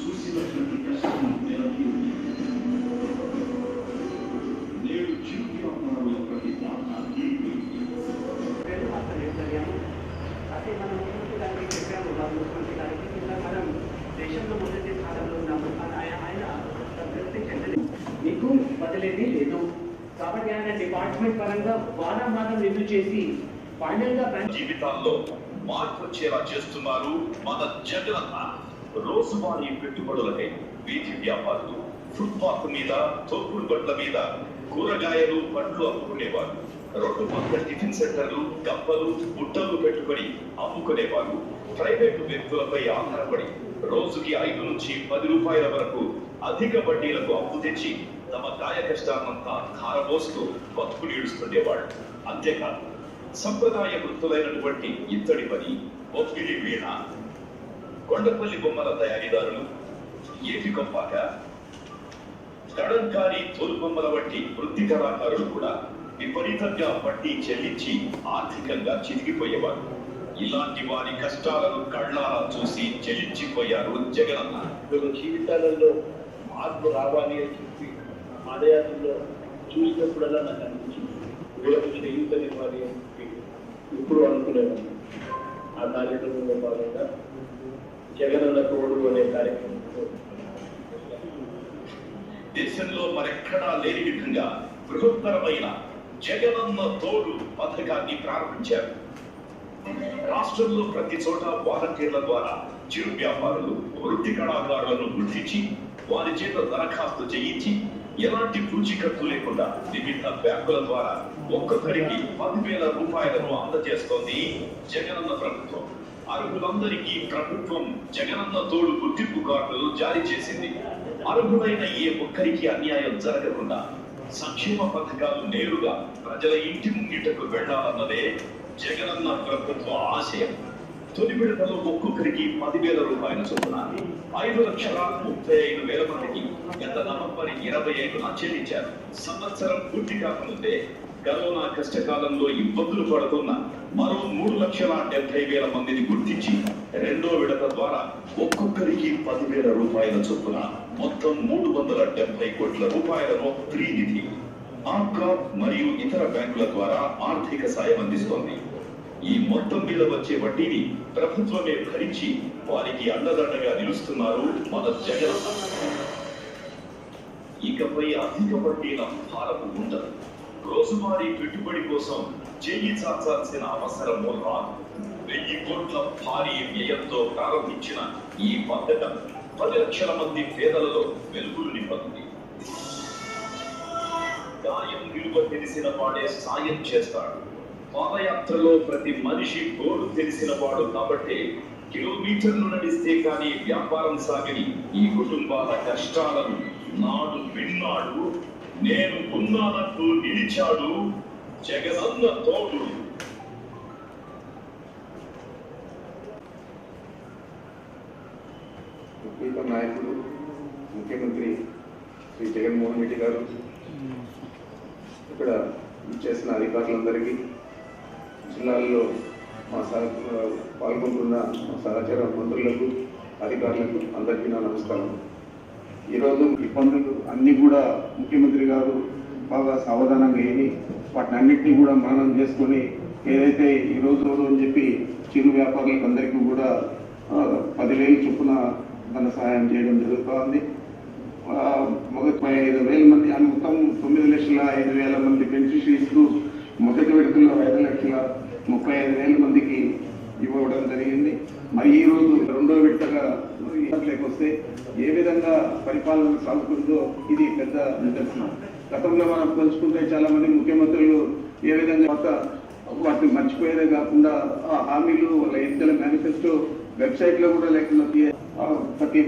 చూసినటువంటి కష్టం. నేడు ప్రతి అదే మనం ముఖ్యమంత్రి చెప్పాము ముఖ్యమంత్రి గారికి ఇలా మనం దేశంలో మొదటి స్థానంలో ఉన్నాము. ఆయన సంతృప్తి చెందలేదు. మీకు బదిలేది లేదు. కాబట్టి ఆయన డిపార్ట్మెంట్ పరంగా వారమానం రివ్యూ చేసి ఫైనల్గా బ్రాంచ్ జీవితాల్లో మార్పు వచ్చేలా చేస్తున్నారు. మన జగనన్న రోజువారీ పెట్టుబడులకై వీధి వ్యాపారులు ఫుట్పాత్ మీద తొక్కుడు బండ్ల మీద కూరగాయలు పండ్లు అమ్ముకునేవారు. రెండు వందల టిఫిన్ సెంటర్లు గప్పలు బుట్టలు పెట్టుబడి అమ్ముకునేవారు. ప్రైవేటు వ్యక్తులపై ఆధారపడి రోజుకి ఐదు నుంచి పది రూపాయల వరకు అధిక వడ్డీలకు అప్పు తెచ్చి తమ గాయ కష్టాన్నంతా కారబోస్తూ బతుకులు ఈడుస్తుండేవాడు అంతేకాదు సంప్రదాయ వృత్తులైనటువంటి ఇత్తడి పని ఒత్తిడి వీణ కొండపల్లి బొమ్మల తయారీదారులు ఏటి కొప్పాక తడంకారి తోలుబొమ్మల వంటి వృత్తి కళాకారులు కూడా విపరీతంగా వడ్డీ చెల్లించి ఆర్థికంగా చితికిపోయేవారు. ఇలాంటి వారి కష్టాలను కళ్ళారా చూసి చెల్లించిపోయారు జగనన్న. వీళ్ళ జీవితాలలో మార్పు రావాలి అని చెప్పి పాదయాత్రలో చూసినప్పుడల్లా నాకు అనిపించింది. వీళ్ళకు ఇవ్వాలి అని చెప్పి ఇప్పుడు అనుకునేవాడిని. ఆ కార్యక్రమంలో భాగంగా జగనన్న తోడు అనే కార్యక్రమంలో దేశంలో మరెక్కడా లేని విధంగా బృహత్తరమైన జగనన్న తోడు పథకాన్ని ప్రారంభించారు. రాష్ట్రంలో ప్రతి చోట వాలంటీర్ల ద్వారా చిరు వ్యాపారులు వృత్తి కళాకారులను గుర్తించి వారి చేత దరఖాస్తు చేయించి ఎలాంటి పూచీకత్తు లేకుండా వివిధ బ్యాంకుల ద్వారా ఒక్కొక్కరికి పదివేల రూపాయలను అందజేస్తోంది జగనన్న ప్రభుత్వం. అర్హులందరికీ ప్రభుత్వం జగనన్న తోడు గుర్తింపు కార్డులు జారీ చేసింది. అర్హులైన ఏ ఒక్కరికి అన్యాయం జరగకుండా సంక్షేమ పథకాలు నేరుగా ప్రజల ఇంటి ముంగిటకు వెళ్ళాలన్నదే జగనన్న ప్రభుత్వ ఆశయం. తొలి విడతలో ఒక్కొక్కరికి పదివేల రూపాయల చొప్పున ఐదు లక్షల ముప్పై ఐదు వేల మందికి గత నవంబర్ ఇరవై ఐదున చెల్లించారు. సంవత్సరం పూర్తి కాకముందే కరోనా కష్టకాలంలో ఇబ్బందులు పడుతున్న మరో మూడు లక్షల డెబ్బై వేల మందిని గుర్తించి రెండో విడత ద్వారా ఒక్కొక్కరికి పదివేల రూపాయల చొప్పున మొత్తం మూడు వందల డెబ్బై కోట్ల రూపాయలను త్రీనిధి నిధి మరియు ఇతర బ్యాంకుల ద్వారా ఆర్థిక సాయం అందిస్తోంది. ఈ మొత్తం మీద వచ్చే వడ్డీని ప్రభుత్వమే భరించి వారికి అండదండగా నిలుస్తున్నారు మన జగన్. ఇకపై అధిక వడ్డీల భారం ఉండదు. రోజువారీ పెట్టుబడి కోసం చేయి చాచాల్సిన అవసరము రాదు వెయ్యి కోట్ల భారీ వ్యయంతో ప్రారంభించిన ఈ పథకం పది లక్షల మంది పేదలలో వెలుగులు నింపుతుంది గాయం విలువ తెలిసిన వాడే సాయం చేస్తాడు. పాదయాత్రలో ప్రతి మనిషి గోడు తెలిసిన వాడు కాబట్టి కిలోమీటర్లు నడిస్తే కానీ వ్యాపారం సాగని ఈ కుటుంబాల కష్టాలను నాడు విన్నాడు నేను ఉన్నానంటూ నిలిచాడు జగనన్న తోడు. నాయకుడు ముఖ్యమంత్రి శ్రీ జగన్మోహన్ రెడ్డి గారు. ఇక్కడ చేసిన అధికారులందరికీ జిల్లాల్లో మా సహ పాల్గొంటున్న మా సహచర మంత్రులకు అధికారులకు అందరికీ నా నమస్కారం. ఈరోజు ఇబ్బందులు అన్నీ కూడా ముఖ్యమంత్రి గారు బాగా సావధానంగా ఏమి వాటిని అన్నింటినీ కూడా మననం చేసుకొని ఏదైతే ఈ రోజు రోజు అని చెప్పి చిరు వ్యాపారులకు అందరికీ కూడా పదివేలు చొప్పున ధన సహాయం చేయడం జరుగుతోంది. మొదటి ఐదు వేల మంది ఆ మొత్తం తొమ్మిది లక్షల ఐదు వేల మంది బెనిఫిషరీస్కు మొదటి విడతలో ఐదు లక్షల ముప్పై ఐదు వేల మందికి ఇవ్వడం జరిగింది. మరి ఈ రోజు రెండో విడతగా వస్తే ఏ విధంగా పరిపాలన సాగుతుందో గతంలో మనం తెలుసుకుంటే చాలా మంది ముఖ్యమంత్రులు ఏ విధంగా కొత్త వాటిని మర్చిపోయేదే కాకుండా ఆ హామీలు వాళ్ళ ఎన్నికల మేనిఫెస్టో వెబ్సైట్లో కూడా లేకుండా ప్రతి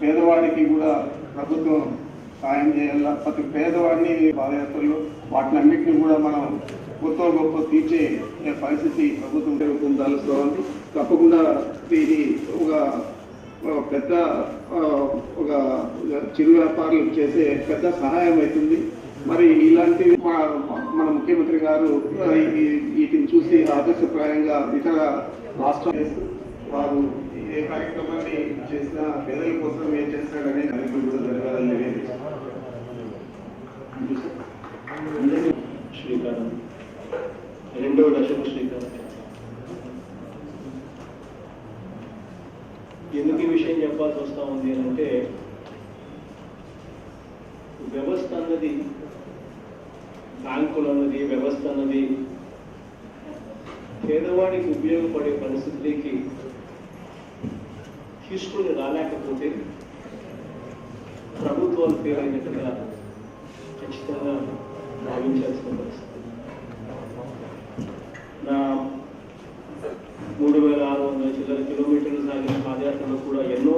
పేదవాడికి కూడా ప్రభుత్వం సాయం చేయాల? ప్రతి పేదవాడిని పాదయాత్రలు వాటినన్నింటినీ కూడా మనం గొప్ప గొప్ప తీర్చే పరిస్థితి ప్రభుత్వం పొందాల్సుకోవాలి తప్పకుండా ఇది ఒక పెద్ద ఒక చిరు వ్యాపారులు చేసే పెద్ద సహాయం అవుతుంది. మరి ఇలాంటి మన ముఖ్యమంత్రి గారు వీటిని చూసి ఆదర్శప్రాయంగా ఇతర రాష్ట్రం వారు ఏ కార్యక్రమాన్ని చేసినా పేదల కోసం ఏం చేస్తాడని కూడా ధన్యవాదాలు శ్రీకారం. రెండవ దశకు శ్రీకారం. ఎందుకు ఈ విషయం చెప్పాల్సి వస్తూ ఉంది అని అంటే వ్యవస్థ అన్నది బ్యాంకులు అన్నది వ్యవస్థ అన్నది పేదవాడికి ఉపయోగపడే పరిస్థితికి తీసుకుని రాలేకపోతే ప్రభుత్వాలు పేరైనట్టుగా ఖచ్చితంగా భావించాల్సిన పరిస్థితి. నా మూడు వేల ఆరు వందల చిల్లర కిలోమీటర్లు సాగిన పాదయాత్రలో కూడా ఎన్నో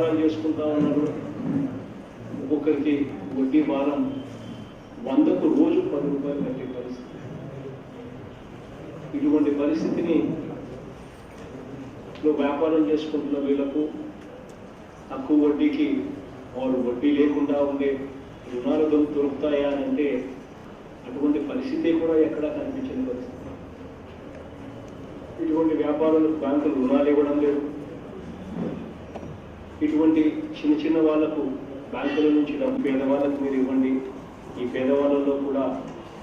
చిన్న వ్యాపారాలు చేసుకుంటా ఉన్నారు ఒక్కొక్కరికి వడ్డీ భారం వందకు రోజు పది రూపాయలు కట్టే పరిస్థితి. ఇటువంటి పరిస్థితిని లో వ్యాపారం చేసుకుంటున్న వీళ్ళకు తక్కువ వడ్డీకి వారు వడ్డీ లేకుండా ఉండే రుణాలు దొరుకుతాయా అని అంటే అటువంటి పరిస్థితి కూడా ఎక్కడా కనిపించని పరిస్థితి. ఇటువంటి వ్యాపారులకు బ్యాంకులు రుణాలు ఇవ్వడం లేదు. ఇటువంటి చిన్న చిన్న వాళ్ళకు బ్యాంకుల నుంచి డబ్బు పేదవాళ్ళకు మీరు ఇవ్వండి. ఈ పేదవాళ్ళలో కూడా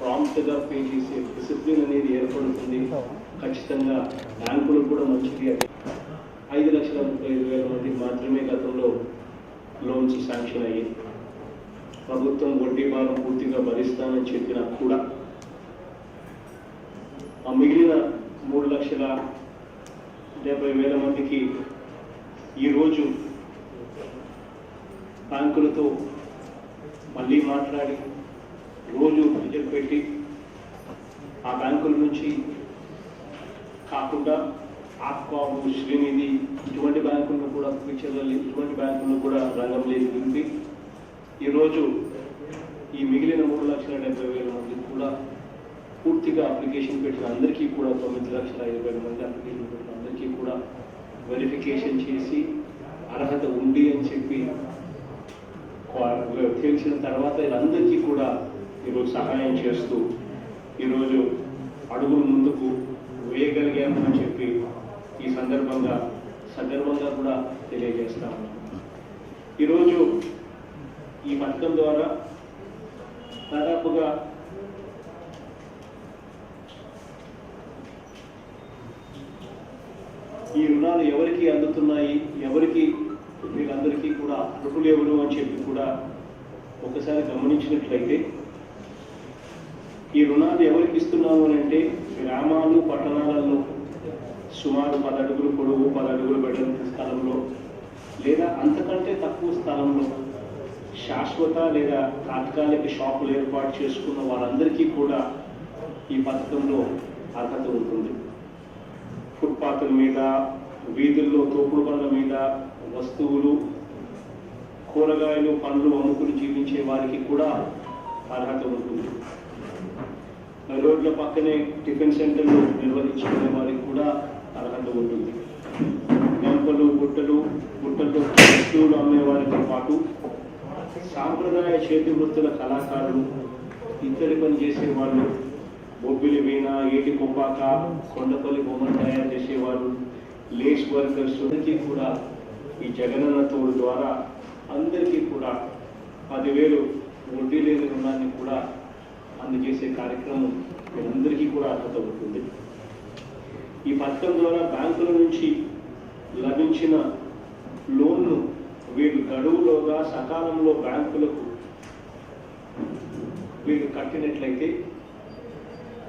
ప్రాంప్ట్గా పే చేసే డిసిప్లిన్ అనేది ఏర్పడుతుంది. ఖచ్చితంగా బ్యాంకులు కూడా మంచిది అది ఐదు లక్షల ముప్పై ఐదు వేల మందికి మాత్రమే గతంలో లోన్స్ శాంక్షన్ అయ్యాయి ప్రభుత్వం వడ్డీ భారం పూర్తిగా భరిస్తానని చెప్పినా కూడా ఆ మిగిలిన మూడు లక్షల డెబ్బై వేల మందికి ఈరోజు బ్యాంకులతో మళ్ళీ మాట్లాడి రోజు ప్రెజర్ పెట్టి ఆ బ్యాంకుల నుంచి కాకుండా ఆప్కాము శ్రీనిధి ఇటువంటి బ్యాంకులను కూడా ఫ్యూచర్లో ఇటువంటి బ్యాంకులను కూడా రంగం దింపి ఈరోజు ఈ మిగిలిన మూడు లక్షల డెబ్బై వేల మందికి కూడా పూర్తిగా అప్లికేషన్ పెట్టిన అందరికీ కూడా తొమ్మిది లక్షల ఐదు వేల మంది అప్లికేషన్ పెట్టిన అందరికీ కూడా వెరిఫికేషన్ చేసి అర్హత ఉంది అని చెప్పి తెలిసిన తర్వాత వీళ్ళందరికీ కూడా ఈరోజు సహాయం చేస్తూ ఈరోజు అడుగులు ముందుకు వేయగలిగామని చెప్పి ఈ సందర్భంగా సందర్భంగా కూడా తెలియజేస్తాము ఈరోజు ఈ పథకం ద్వారా దాదాపుగా ఈ రుణాలు ఎవరికి అందుతున్నాయి ఎవరికి వీళ్ళందరికీ కూడా అర్హులు ఎవరు అని చెప్పి కూడా ఒకసారి గమనించినట్లయితే ఈ రుణాలు ఎవరికి ఇస్తున్నాము అని అంటే గ్రామాలు పట్టణాలలో సుమారు పది అడుగులు పొడవు పది అడుగులు వెడల్పు స్థలంలో లేదా అంతకంటే తక్కువ స్థలంలో శాశ్వత లేదా తాత్కాలిక షాపులు ఏర్పాటు చేసుకున్న వారందరికీ కూడా ఈ పథకంలో అర్హత ఉంటుంది. ఫుట్పాత్ల మీద వీధుల్లో తోపుడు పనుల మీద వస్తువులు కూరగాయలు పండ్లు అమ్ముకుని జీవించే వారికి కూడా అర్హత ఉంటుంది. రోడ్ల పక్కనే టిఫిన్ సెంటర్లు నిర్వహించుకునే వారికి కూడా అర్హత ఉంటుంది. గంపలు గుట్టలు గుట్టలు వస్తువులు అమ్మే వారితో పాటు సాంప్రదాయ చేతి వృత్తుల కళాకారులు ఇద్దరి పని చేసే వాళ్ళు బొబ్బిలి వీణ ఏటి కొప్పాక కొండపల్లి బొమ్మలు తయారు చేసేవాళ్ళు లేస్ వర్కర్స్ అందరికీ కూడా ఈ జగనన్న తోడు ద్వారా అందరికీ కూడా పదివేలు వడ్డీ లేని రుణాన్ని కూడా అందజేసే కార్యక్రమం వీరందరికీ కూడా అర్హత ఉంటుంది ఈ పథకం ద్వారా బ్యాంకుల నుంచి లభించిన లోన్ను వీరు గడువులోగా సకాలంలో బ్యాంకులకు వీరు కట్టినట్లయితే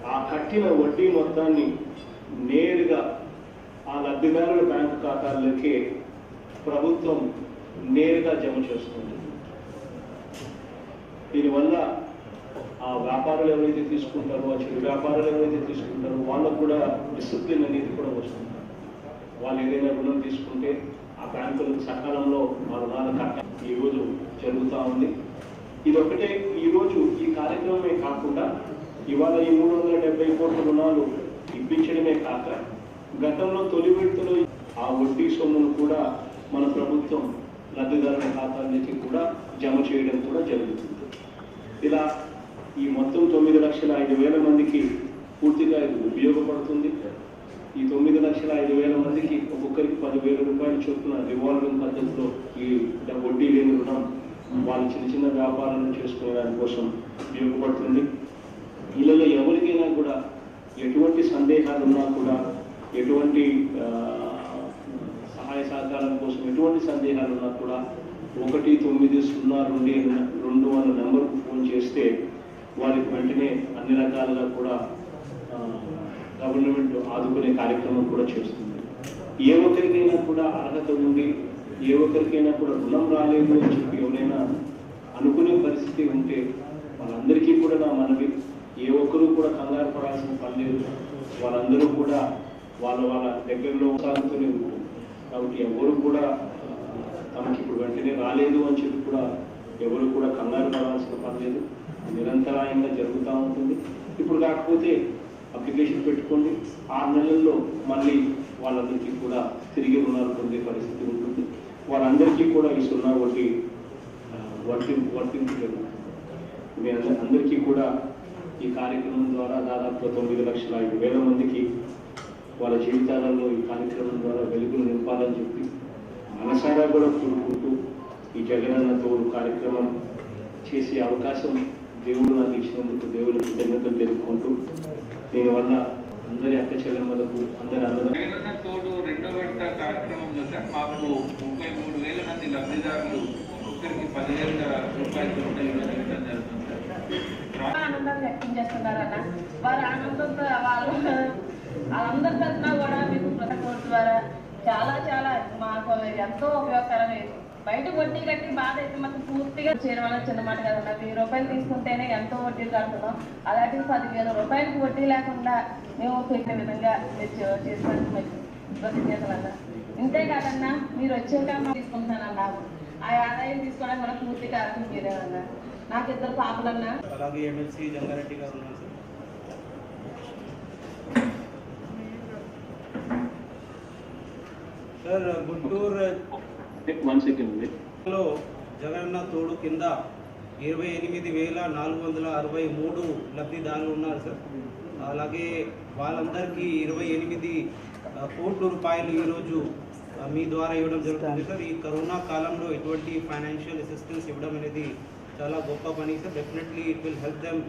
ఆ కట్టిన వడ్డీ మొత్తాన్ని నేరుగా ఆ లబ్ధిదారుల బ్యాంకు ఖాతాల్లోకే ప్రభుత్వం నేరుగా జమ చేసుకుంటుంది దీనివల్ల ఆ వ్యాపారులు ఎవరైతే తీసుకుంటారో ఆ చిరు వ్యాపారాలు ఎవరైతే తీసుకుంటారో వాళ్ళకు కూడా డిసిప్లిన్ అనేది కూడా వస్తుంది. వాళ్ళు ఏదైనా రుణం తీసుకుంటే ఆ బ్యాంకులకు సకాలంలో ఆ రుణాలు కట్ట ఈరోజు జరుగుతూ ఉంది. ఇది ఒకటే ఈరోజు ఈ కార్యక్రమమే కాకుండా ఇవాళ ఈ మూడు వందల డెబ్బై కోట్ల రుణాలు ఇప్పించడమే కాక గతంలో తొలి విడతలో ఆ వడ్డీ సొమ్మును కూడా మన ప్రభుత్వం లబ్ధిదారుల ఖాతాలకి కూడా జమ చేయడం కూడా జరుగుతుంది. ఇలా ఈ మొత్తం తొమ్మిది లక్షల ఐదు వేల మందికి పూర్తిగా ఇది ఉపయోగపడుతుంది. మందికి ఒక్కొక్కరికి పదివేల రూపాయలు చొప్పున రివాల్వింగ్ పద్ధతిలో ఈ వడ్డీ లేని రుణం వాళ్ళు చిన్న చిన్న వ్యాపారాలను చేసుకునే దానికోసం ఉపయోగపడుతుంది. ఇళ్ళలో ఎవరికైనా కూడా ఎటువంటి సందేహాలు ఉన్నా కూడా ఎటువంటి సహకారం కోసం ఎటువంటి సందేహాలు ఉన్నా కూడా ఒకటి తొమ్మిది సున్నా రెండు రెండు అన్న నెంబర్కు ఫోన్ చేస్తే వారికి వెంటనే అన్ని రకాలుగా కూడా గవర్నమెంట్ ఆదుకునే కార్యక్రమం కూడా చేస్తుంది. ఏ ఒక్కరికైనా కూడా అర్హత ఉండి ఏ ఒక్కరికైనా కూడా రుణం రాలేదు అని చెప్పి ఎవరైనా అనుకునే పరిస్థితి ఉంటే వాళ్ళందరికీ కూడా నా మనవి ఏ ఒక్కరూ కూడా కంగారు పడాల్సిన పని లేదు. వాళ్ళందరూ కూడా వాళ్ళ వాళ్ళ దగ్గరలో సాగుతూనే ఉంటారు. కాబట్టి ఎవరు కూడా తమకి ఇప్పుడు వెంటనే రాలేదు అని చెప్పి కూడా ఎవరు కూడా కంగారు పడాల్సిన పని లేదు. నిరంతరాయంగా జరుగుతూ ఉంటుంది. ఇప్పుడు కాకపోతే అప్లికేషన్ పెట్టుకోండి. ఆరు నెలల్లో మళ్ళీ వాళ్ళందరికీ కూడా తిరిగి రుణాలు పొందే పరిస్థితి ఉంటుంది. వాళ్ళందరికీ కూడా ఈ సున్నా వడ్డీ వర్తింపు వర్తింపు జరుగుతుంది. మీ అందరి- అందరికీ కూడా ఈ కార్యక్రమం ద్వారా దాదాపు తొమ్మిది లక్షల ఐదు వేల మందికి వాళ్ళ జీవితాలలో ఈ కార్యక్రమం ద్వారా వెలుగులు నింపాలని చెప్పి మనసారా కూడా కోరుకుంటూ ఈ జగనన్న తోడు కార్యక్రమం చేసే అవకాశం దేవుడు నాకు ఇచ్చినందుకు దేవుని కృతజ్ఞతలు తెలుపుకుంటూ దీనివల్ల అందరి అక్క చెల్లెమ్మలకు అందరి జగనన్న తోడు రెండో విడత కార్యక్రమంలో సార్ మాకు ముప్పై మూడు వేల మంది లబ్ధిదారులు ఒక్కరికి పదివేల రూపాయల ఇవ్వడం జరుగుతుంది. సార్ ఆనందాన్ని వ్యక్తం చేస్తున్నారన్న వారి ఆనందంతో వాళ్ళు వాళ్ళందరి తరఫున కూడా మీకు ప్రతి కోర్టు ద్వారా చాలా చాలా మాకు ఎంతో ఉపయోగకరమే బయట వడ్డీ కట్టి బాధ అయితే మాకు పూర్తిగా చేరవాలని చిన్న మాట కదా వెయ్యి రూపాయలు తీసుకుంటేనే ఎంతో వడ్డీలు కడుతున్నాం. అలాంటి పదివేల రూపాయలకి వడ్డీ లేకుండా మేము పెట్టే విధంగా మీరు చేసినందుకు మీకు ఇంతే కాదన్నా మీరు వచ్చాక తీసుకుంటానన్నా. తీసుకుంటున్నానన్నా ఆ ఆదాయం తీసుకోవడానికి కూడా పూర్తి కారణం మీరేనన్నా. నాకు ఇద్దరు పాపలన్నా. అలాగే ఎమ్మెల్సీ జంగారెడ్డి గారు ఉన్నారు సార్ గుంటూరు వన్ సెకండ్లో జగనన్న తోడు కింద ఇరవై ఎనిమిది వేల నాలుగు వందల అరవై మూడు లబ్ధిదారులు ఉన్నారు సార్. అలాగే వాళ్ళందరికీ ఇరవై ఎనిమిది కోట్ల రూపాయలు ఈరోజు మీ ద్వారా ఇవ్వడం జరుగుతుంది సార్. ఈ కరోనా కాలంలో ఎటువంటి ఫైనాన్షియల్ అసిస్టెన్స్ ఇవ్వడం అనేది చాలా గొప్ప పని sir. Definitely it will help them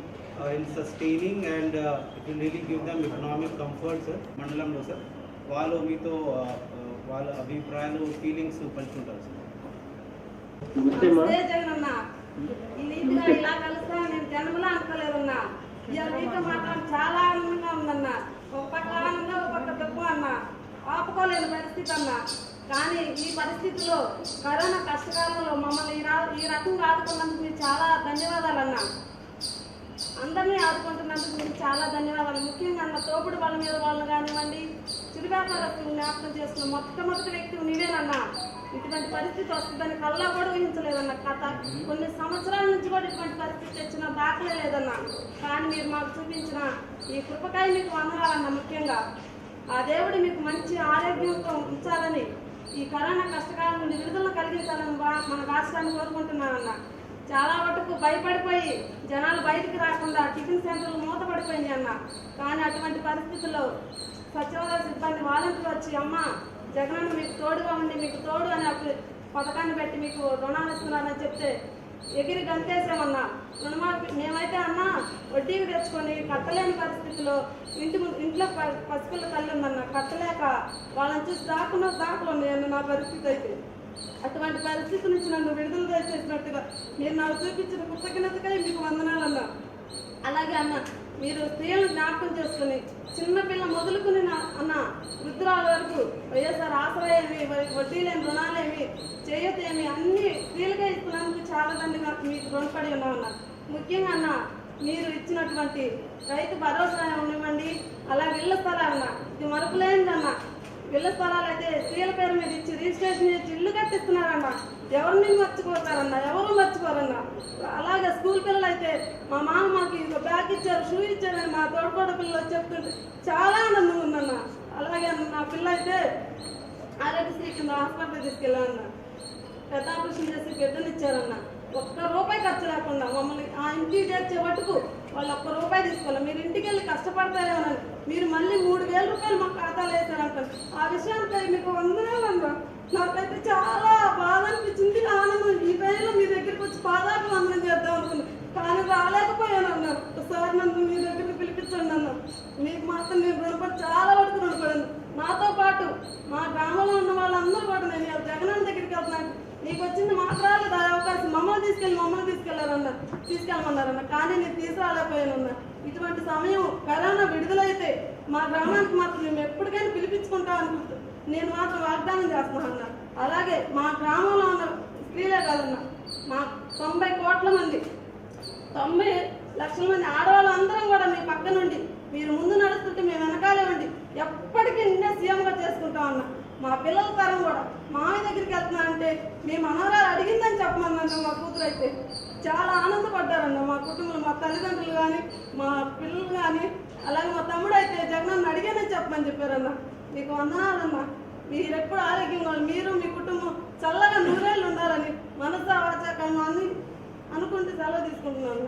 in sustaining and it will really give them economic comfort sir మండలంలో సార్. వాళ్ళు మీతో వాళ్ళ అభిప్రాయాలు ఫీలింగ్స్ పంచుకుంటారు ఇలా కలుస్తా నేను జన్మలో అనుకోలేదన్నా. ఇవాళ మాత్రం చాలా ఆనందంగా ఉందన్న. ఒక పక్క ఆనందం ఒక పక్క దుఃఖం అన్న. ఆపుకోలేని పరిస్థితి అన్న. కానీ ఈ పరిస్థితిలో కరోనా కష్టకాలంలో మమ్మల్ని ఈ రా- ఈ రకంగా ఆదుకున్నందుకు చాలా ధన్యవాదాలు అన్న అందరినీ ఆదుకుంటున్నందుకు మీకు చాలా ధన్యవాదాలు. ముఖ్యంగా అన్న తోపుడు వాళ్ళ మీద వాళ్ళు కానివ్వండి చిరు వ్యాపారస్తులు జ్ఞాపకం చేస్తున్న మొట్టమొదటి వ్యక్తి నీవేనన్నా ఇటువంటి పరిస్థితి వస్తుందని కల్లా కూడా ఊహించలేదన్న కథ. కొన్ని సంవత్సరాల నుంచి కూడా ఇటువంటి పరిస్థితి తెచ్చిన దాఖలే లేదన్నా. కానీ మీరు మాకు చూపించిన ఈ కృపకాయ మీకు వందనాలన్న ముఖ్యంగా. ఆ దేవుడు మీకు మంచి ఆరోగ్యంతో ఉంచాలని ఈ కరోనా కష్టకాలం నుండి విడుదల కలిగించాలని మన రాష్ట్రాన్ని కోరుకుంటున్నానన్నా. చాలా వరకు భయపడిపోయి జనాలు బయటికి రాకుండా టిఫిన్ సెంటర్లు మూతపడిపోయింది అన్న. కానీ అటువంటి పరిస్థితుల్లో సచివాలయ సిబ్బంది వాలంటీర్ వచ్చి అమ్మ జగనన్న మీకు తోడుగా ఉండి మీకు తోడు అని ఒక పథకాన్ని పెట్టి మీకు రుణాలు ఇస్తున్నారని చెప్తే ఎగిరి గంతేసామన్నా రుణమాఫీ మేమైతే అన్న వడ్డీకి తెచ్చుకొని కట్టలేని పరిస్థితిలో ఇంటి ముందు ఇంట్లో ప- పసిపిల్ల తల్లి ఉందన్న. కట్టలేక వాళ్ళని చూసి దాక్కున్న దాకులు నేను నా పరిస్థితి అయితే. అటువంటి పరిస్థితి నుంచి నన్ను విడుదల చేసినట్టుగా మీరు నాకు చూపించిన కృతజ్ఞతకై మీకు వందనాలన్నా. అలాగే అన్న మీరు స్త్రీలను జ్ఞాపకం చేసుకుని చిన్నపిల్ల మొదలుకుని నా అన్న వృద్ధురాల వరకు వైఎస్ఆర్ ఆశ్రయేమి వై- వడ్డీ లేని రుణాలేమి చేయతేమి అన్ని స్త్రీలుగా ఇస్తున్నందుకు చాలా దండిగా మీకు రుణపడి ఉన్నామన్న ముఖ్యంగా అన్న మీరు ఇచ్చినటువంటి రైతు భరోసా ఇవ్వండి అలాగే ఇళ్ళ స్థలాలన్న. ఇది మరపులేనిదన్న ఇళ్ళ స్థలాలు అయితే స్త్రీల పేరు మీద ఇచ్చి రిజిస్ట్రేషన్ చేసి ఇల్లు కట్టిస్తున్నారన్న. ఎవరిని మర్చిపోతారన్న? ఎవరు మర్చిపోరన్న? అలాగే స్కూల్ పిల్లలు అయితే మా మామ మాకు ఇంకో బ్యాగ్ ఇచ్చారు షూ ఇచ్చారని మా తోడుకోడ పిల్లలు చెప్తుంటే చాలా ఆనందంగా ఉందన్న. అలాగే నా పిల్ల అయితే ఆరోగ్యశ్రీ కింద హాస్పిటల్ తీసుకెళ్ళాలన్న పెద్ద ఆపరేషన్ చేసి పెద్దనిచ్చారన్న ఒక్క రూపాయి ఖర్చు లేకుండా మమ్మల్ని ఆ ఇంటి చేర్చే మటుకు వాళ్ళు ఒక్క రూపాయి తీసుకోవాలి మీరు ఇంటికి వెళ్ళి కష్టపడతారేమోనని మీరు మళ్ళీ మూడు వేల రూపాయలు మా ఖాతాలో వేశారంట ఆ విషయానికి మీకు వందనాలన్నా నాకైతే చాలా బాధ అనిపించింది. ఆనందం. ఈ పైన మీ దగ్గరికి వచ్చి పాదాలు అందం చేద్దాం అనుకున్నాను కానీ రాలేకపోయాను అన్నారు. సార్ నన్ను మీ దగ్గరికి పిలిపించండి అన్నారు. మీకు మాత్రం నేను రుణపడి చాలా వరకు రుణపడాను. మాతో పాటు మా గ్రామంలో ఉన్న వాళ్ళందరూ కూడా నేను జగనన్న దగ్గరికి వెళ్తున్నాను. నీకు వచ్చింది మా మమ్మల్ని తీసుకెళ్ళి మమ్మల్ని తీసుకెళ్ళారన్నారు తీసుకెళ్ళమన్నారన్న. కానీ నేను తీసుకురాలేకపోయానన్నా. ఇటువంటి సమయం కరోనా విడుదలైతే మా గ్రామానికి మాత్రం మేము ఎప్పటికైనా పిలిపించుకుంటాం అనుకుంటా నేను మాత్రం వాగ్దానం చేస్తున్నాను అన్న అలాగే మా గ్రామంలో ఉన్న స్త్రీలే కాదన్న. మా తొంభై కోట్ల మంది తొంభై లక్షల మంది ఆడవాళ్ళు అందరం కూడా మీ పక్క నుండి మీరు ముందు నడుస్తుంటే మేము వెనకాలే ఉండి ఎప్పటికీ నిన్నే సీఎంగా చేసుకుంటాం అన్న మా పిల్లల తరం కూడా మామయ్య దగ్గరికి వెళ్తున్నా అంటే మేము మనవరాలు అడిగిందని చెప్పమన్నా మా కూతురు అయితే చాలా ఆనందపడ్డారన్న మా కుటుంబంలో మా తల్లిదండ్రులు కానీ మా పిల్లలు కానీ అలాగే మా తమ్ముడు అయితే జగనన్న అడిగానని చెప్పమని చెప్పారన్న. మీకు వందనాలన్న. మీరు ఎప్పుడు ఆరోగ్యంగా మీరు మీ కుటుంబం చల్లగా నూరేళ్ళు ఉండాలని మనసు వాచా అని అనుకుంటే సెలవు తీసుకుంటున్నాను.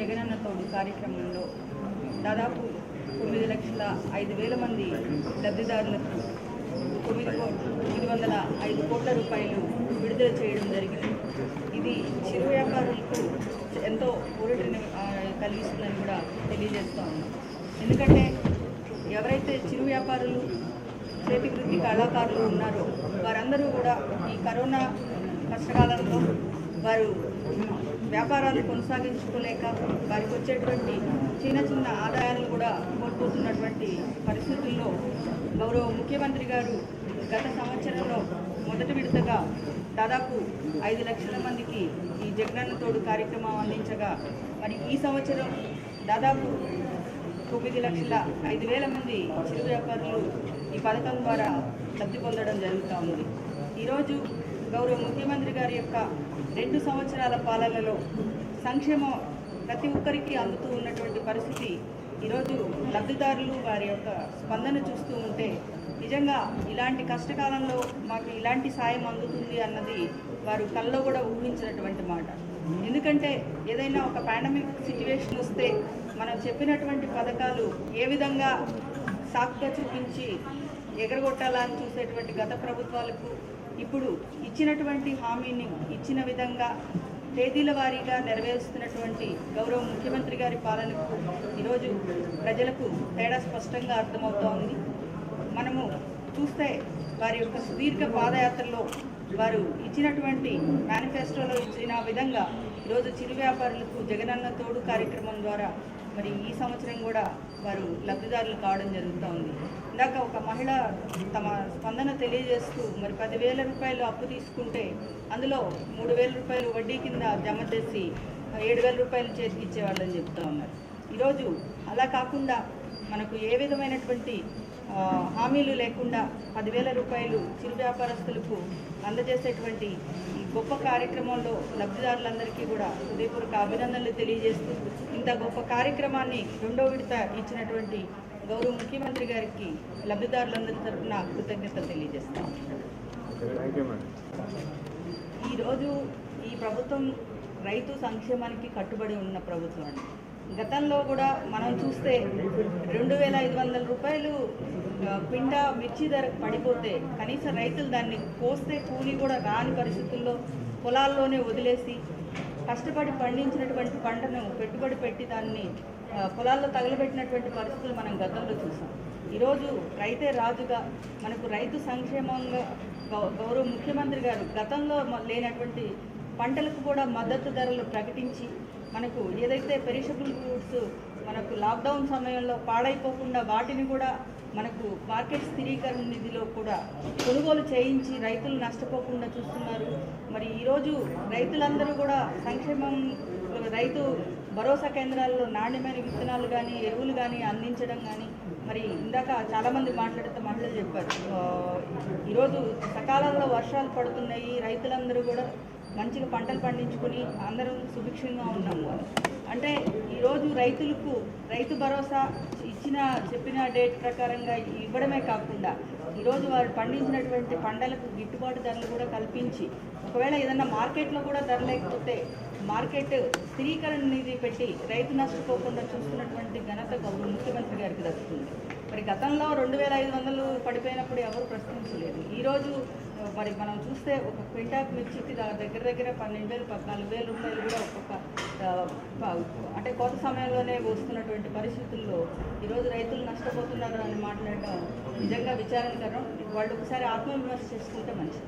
జగనన్న తోడు కార్యక్రమంలో దాదాపు తొమ్మిది లక్షల ఐదు వేల మంది లబ్ధిదారులకు తొమ్మిది తొమ్మిది వందల ఐదు కోట్ల రూపాయలు విడుదల చేయడం జరిగింది. ఇది చిరు వ్యాపారులకు ఎంతో ఊరటని కలిగిస్తుందని కూడా తెలియజేస్తా ఉన్నాం. ఎందుకంటే ఎవరైతే చిరు వ్యాపారులు చేతి వృత్తి కళాకారులు ఉన్నారో వారందరూ కూడా ఈ కరోనా కష్టకాలంలో వారు వ్యాపారాలు కొనసాగించుకోలేక వారికి వచ్చేటువంటి చిన్న చిన్న ఆదాయాలను కూడా కోల్పోతున్నటువంటి పరిస్థితుల్లో గౌరవ ముఖ్యమంత్రి గారు గత సంవత్సరంలో మొదటి విడతగా దాదాపు ఐదు లక్షల మందికి ఈ జగనన్న తోడు కార్యక్రమం అందించగా మరి ఈ సంవత్సరం దాదాపు తొమ్మిది లక్షల ఐదు వేల మంది చిరు వ్యాపారులు ఈ పథకం ద్వారా లబ్ధి పొందడం జరుగుతూ ఉంది. ఈరోజు గౌరవ ముఖ్యమంత్రి గారి యొక్క రెండు సంవత్సరాల పాలనలో సంక్షేమం ప్రతి ఒక్కరికి అందుతూ ఉన్నటువంటి పరిస్థితి ఈరోజు లబ్ధిదారులు వారి యొక్క స్పందన చూస్తూ ఉంటే నిజంగా ఇలాంటి కష్టకాలంలో మాకు ఇలాంటి సాయం అందుతుంది అన్నది వారు కల్లో కూడా ఊహించినటువంటి మాట. ఎందుకంటే ఏదైనా ఒక పాండమిక్ సిచ్యువేషన్ వస్తే మనం చెప్పినటువంటి పథకాలు ఏ విధంగా సాకుగా చూపించి ఎగరగొట్టాలని చూసేటువంటి గత ప్రభుత్వాలకు ఇప్పుడు ఇచ్చినటువంటి హామీని ఇచ్చిన విధంగా తేదీల వారీగా నెరవేరుస్తున్నటువంటి గౌరవ ముఖ్యమంత్రి గారి పాలనకు ఈరోజు ప్రజలకు తేడా స్పష్టంగా అర్థమవుతూ ఉంది. మనము చూస్తే వారి యొక్క సుదీర్ఘ పాదయాత్రలో వారు ఇచ్చినటువంటి మేనిఫెస్టోలో ఇచ్చిన విధంగా ఈరోజు చిరు వ్యాపారులకు జగనన్న తోడు కార్యక్రమం ద్వారా మరి ఈ సంవత్సరం కూడా వారు లబ్ధిదారులు కావడం జరుగుతూ ఉంది. ఇందాక ఒక మహిళ తమ స్పందన తెలియజేస్తూ మరి పదివేల రూపాయలు అప్పు తీసుకుంటే అందులో మూడు వేల రూపాయలు వడ్డీ కింద జమ చేసి ఏడు వేల రూపాయలు చేతికి ఇచ్చేవాళ్ళని చెప్తా ఉన్నారు. ఈరోజు అలా కాకుండా మనకు ఏ విధమైనటువంటి హామీలు లేకుండా పదివేల రూపాయలు చిరు వ్యాపారస్తులకు అందజేసేటువంటి ఈ గొప్ప కార్యక్రమంలో లబ్ధిదారులందరికీ కూడా హృదయపూర్వక అభినందనలు తెలియజేస్తూ ఇంత గొప్ప కార్యక్రమాన్ని రెండో విడత ఇచ్చినటువంటి గౌరవ ముఖ్యమంత్రి గారికి లబ్ధిదారులందరి తరఫున కృతజ్ఞతలు తెలియజేస్తాం ఈరోజు ఈ ప్రభుత్వం రైతు సంక్షేమానికి కట్టుబడి ఉన్న ప్రభుత్వం అండి. గతంలో కూడా మనం చూస్తే రెండు వేల ఐదు వందల రూపాయలు పిండ మిర్చి ధర పడిపోతే కనీసం రైతులు దాన్ని కోస్తే కూలి కూడా రాని పరిస్థితుల్లో పొలాల్లోనే వదిలేసి కష్టపడి పండించినటువంటి పంటను పెట్టుబడి పెట్టి దాన్ని పొలాల్లో తగలబెట్టినటువంటి పరిస్థితులు మనం గతంలో చూసాం. ఈరోజు రైతే రాజుగా మనకు రైతు సంక్షేమంగా గౌ- గౌరవ ముఖ్యమంత్రి గారు గతంలో లేనటువంటి పంటలకు కూడా మద్దతు ధరలు ప్రకటించి మనకు ఏదైతే పెరిషబుల్ ఫ్రూట్స్ మనకు లాక్డౌన్ సమయంలో పాడైపోకుండా వాటిని కూడా మనకు మార్కెట్ స్థిరీకరణ నిధిలో కూడా కొనుగోలు చేయించి రైతులు నష్టపోకుండా చూస్తున్నారు. మరి ఈరోజు రైతులందరూ కూడా సంక్షేమం రైతు భరోసా కేంద్రాల్లో నాణ్యమైన విత్తనాలు కానీ ఎరువులు కానీ అందించడం కానీ మరి ఇందాక చాలామంది మాట్లాడితే మహిళలు చెప్పారు. ఈరోజు సకాలంలో వర్షాలు పడుతున్నాయి రైతులందరూ కూడా మంచిగా పంటలు పండించుకుని అందరం సుభిక్షంగా ఉన్నాము. అంటే ఈరోజు రైతులకు రైతు భరోసా ఇచ్చిన చెప్పిన డేట్ ప్రకారంగా ఇవ్వడమే కాకుండా ఈరోజు వారు పండించినటువంటి పంటలకు గిట్టుబాటు ధరలు కూడా కల్పించి ఒకవేళ ఏదైనా మార్కెట్లో కూడా ధర లేకపోతే మార్కెట్ స్థిరీకరణ నిధి పెట్టి రైతు నష్టపోకుండా చూస్తున్నటువంటి ఘనత గౌరవ ముఖ్యమంత్రి గారికి దక్కుతుంది. మరి గతంలో రెండు వేల ఐదు వందలు పడిపోయినప్పుడు ఎవరు ప్రశ్నించలేదు. ఈరోజు మరి మనం చూస్తే ఒక క్వింటాక్ మిర్చికి దగ్గర దగ్గర పన్నెండు వేలు పద్నాలుగు వేలు రూపాయలు కూడా ఒక్కొక్క అంటే కొత్త సమయంలోనే వస్తున్నటువంటి పరిస్థితుల్లో ఈరోజు రైతులు నష్టపోతున్నారు అని మాట్లాడటం నిజంగా విచారణకరం. వాళ్ళు ఒకసారి ఆత్మవిమర్శ చేసుకుంటే మంచిది.